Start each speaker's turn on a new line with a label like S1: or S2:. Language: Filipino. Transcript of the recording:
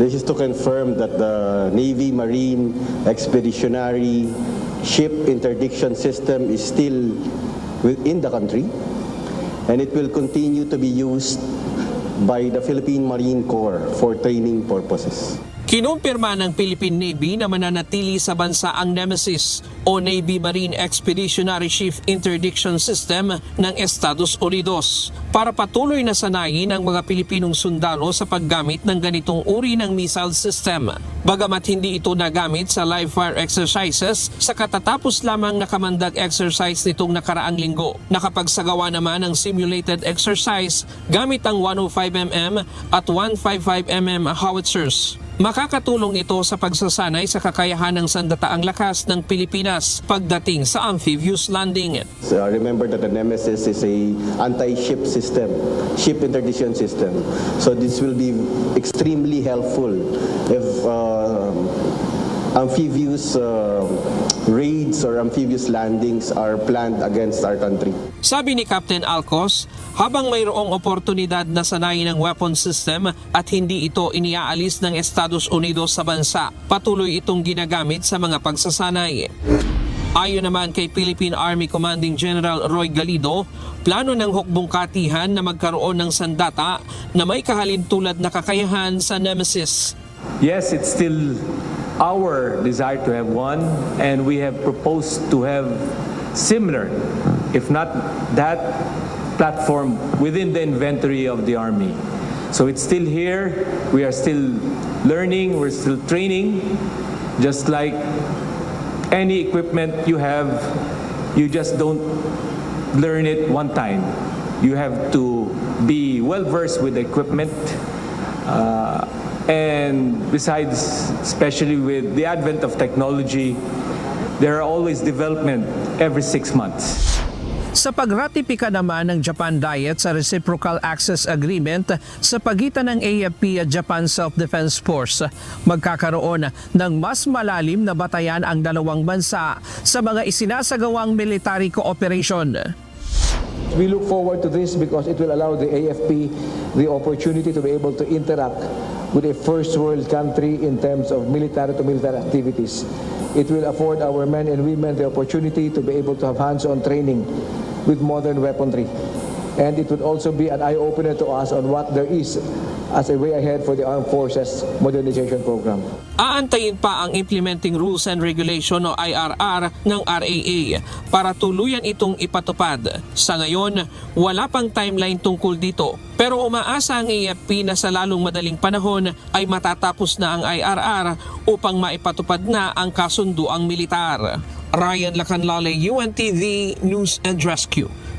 S1: This is to confirm that the Navy Marine Expeditionary Ship Interdiction System is still within the country and it will continue to be used by the Philippine Marine Corps for training purposes.
S2: Kinumpirma ng Philippine Navy na mananatili sa bansa ang Nemesis o Navy Marine Expeditionary Ship Interdiction System ng Estados Unidos para patuloy na sanayin ang mga Pilipinong sundalo sa paggamit ng ganitong uri ng missile system. Bagamat hindi ito nagamit sa live fire exercises sa katatapos lamang nakamandag exercise nitong nakaraang linggo. Nakapagsagawa naman ng simulated exercise gamit ang 105mm at 155mm howitzers. Makakatulong ito sa pagsasanay sa kakayahan ng sandataang lakas ng Pilipinas pagdating sa amphibious landing.
S1: So, remember that the Nemesis is a anti-ship system, ship interdiction system. So this will be extremely helpful if uh, amphibious uh, raids or amphibious landings are planned against our country.
S2: Sabi ni Captain Alcos, habang mayroong oportunidad na sanayin ng weapon system at hindi ito iniaalis ng Estados Unidos sa bansa, patuloy itong ginagamit sa mga pagsasanay. Ayon naman kay Philippine Army Commanding General Roy Galido, plano ng hukbong katihan na magkaroon ng sandata na may kahalintulad na kakayahan sa Nemesis.
S3: Yes, it's still our desire to have one, and we have proposed to have similar, if not that, platform within the inventory of the Army. So it's still here, we are still learning, we're still training, just like any equipment you have, you just don't learn it one time. You have to be well versed with the equipment. Uh, and besides, especially with the advent of technology, there are always development every six months.
S2: Sa pagratipika naman ng Japan Diet sa Reciprocal Access Agreement sa pagitan ng AFP at Japan Self-Defense Force, magkakaroon ng mas malalim na batayan ang dalawang bansa sa mga isinasagawang military cooperation.
S4: We look forward to this because it will allow the AFP the opportunity to be able to interact with a first world country in terms of military to military activities. It will afford our men and women the opportunity to be able to have hands-on training with modern weaponry. And it would also be an eye-opener to us on what there is as a way ahead for the Armed Forces Modernization Program.
S2: Aantayin pa ang Implementing Rules and Regulation o IRR ng RAA para tuluyan itong ipatupad. Sa ngayon, wala pang timeline tungkol dito. Pero umaasa ang AFP na sa lalong madaling panahon ay matatapos na ang IRR upang maipatupad na ang kasunduang militar. Ryan Lacanlale, UNTV News and Rescue.